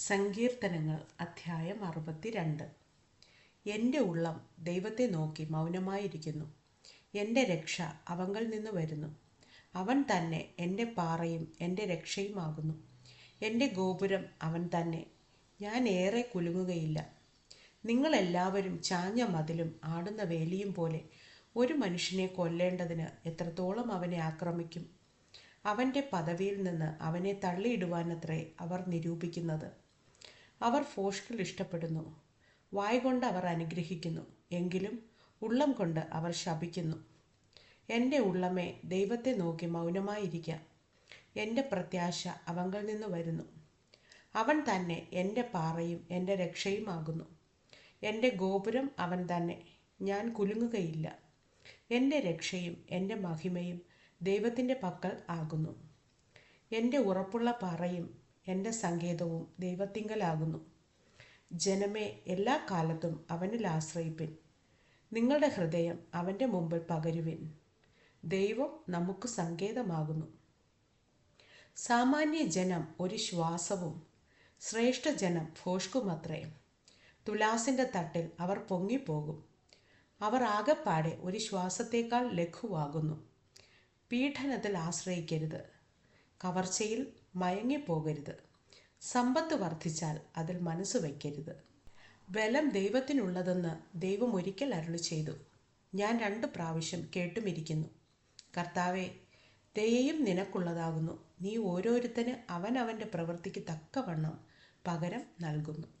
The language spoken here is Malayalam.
സങ്കീർത്തനങ്ങൾ അധ്യായം അറുപത്തിരണ്ട്. എന്റെ ഉള്ളം ദൈവത്തെ നോക്കി മൗനമായിരിക്കുന്നു. എന്റെ രക്ഷ അവങ്കൽ നിന്ന് വരുന്നു. അവൻ തന്നെ എന്റെ പാറയും എന്റെ രക്ഷയുമാകുന്നു. എന്റെ ഗോപുരം അവൻ തന്നെ. ഞാൻ ഏറെ കുലുങ്ങുകയില്ല. നിങ്ങളെല്ലാവരും ചാഞ്ഞ മതിലും ആടുന്ന വേലിയും പോലെ ഒരു മനുഷ്യനെ കൊല്ലേണ്ടതിന് എത്രത്തോളം അവനെ ആക്രമിക്കും? അവന്റെ പദവിയിൽ നിന്ന് അവനെ തള്ളിയിടുവാനത്രേ അവർ നിരൂപിക്കുന്നത്. അവർ ഫോഷ്കിൽ ഇഷ്ടപ്പെടുന്നു. വായ് കൊണ്ട് അവർ അനുഗ്രഹിക്കുന്നു. എങ്കിലും ഉള്ളം കൊണ്ട് അവർ ശപിക്കുന്നു. എന്റെ ഉള്ളമേ ദൈവത്തെ നോക്കി മൗനമായിരിക്കാം. എന്റെ പ്രത്യാശ അവങ്കിൽ നിന്ന് വരുന്നു. അവൻ തന്നെ എന്റെ പാറയും എന്റെ രക്ഷയുമാകുന്നു എന്റെ ഗോപുരം അവൻ തന്നെ. ഞാൻ കുലുങ്ങുകയില്ല. എന്റെ രക്ഷയും എന്റെ മഹിമയും ദൈവത്തിന്റെ പക്കൽ ആകുന്നു. എന്റെ ഉറപ്പുള്ള പാറയും എന്റെ സങ്കേതവും ദൈവത്തിങ്കലാകുന്നു. ജനമേ എല്ലാ കാലത്തും അവനിൽ ആശ്രയിപ്പിൻ. നിങ്ങളുടെ ഹൃദയം അവന്റെ മുമ്പിൽ പകരുവിൻ. ദൈവം നമുക്ക് സങ്കേതമാകുന്നു. സാമാന്യ ജനം ഒരു ശ്വാസവും ശ്രേഷ്ഠ ജനം ഭോഷ്കുമത്രേ. തുലാസിന്റെ തട്ടിൽ അവർ പൊങ്ങിപ്പോകും. അവർ ആകെപ്പാടെ ഒരു ശ്വാസത്തേക്കാൾ ലഘുവാകുന്നു. പീഡനത്തിൽ ആശ്രയിക്കരുത്. കവർച്ചയിൽ മയങ്ങിപ്പോകരുത്. സമ്പത്ത് വർദ്ധിച്ചാൽ അതിൽ മനസ്സ് വയ്ക്കരുത്. ബലം ദൈവത്തിനുള്ളതെന്ന് ദൈവം ഒരിക്കൽ അരുളി ചെയ്തു. ഞാൻ രണ്ട് പ്രാവശ്യം കേട്ടുമിരിക്കുന്നു. കർത്താവെ ദയയും നിനക്കുള്ളതാകുന്നു. നീ ഓരോരുത്തന് അവനവന്റെ പ്രവൃത്തിക്ക് തക്കവണ്ണം പകരം നൽകുന്നു.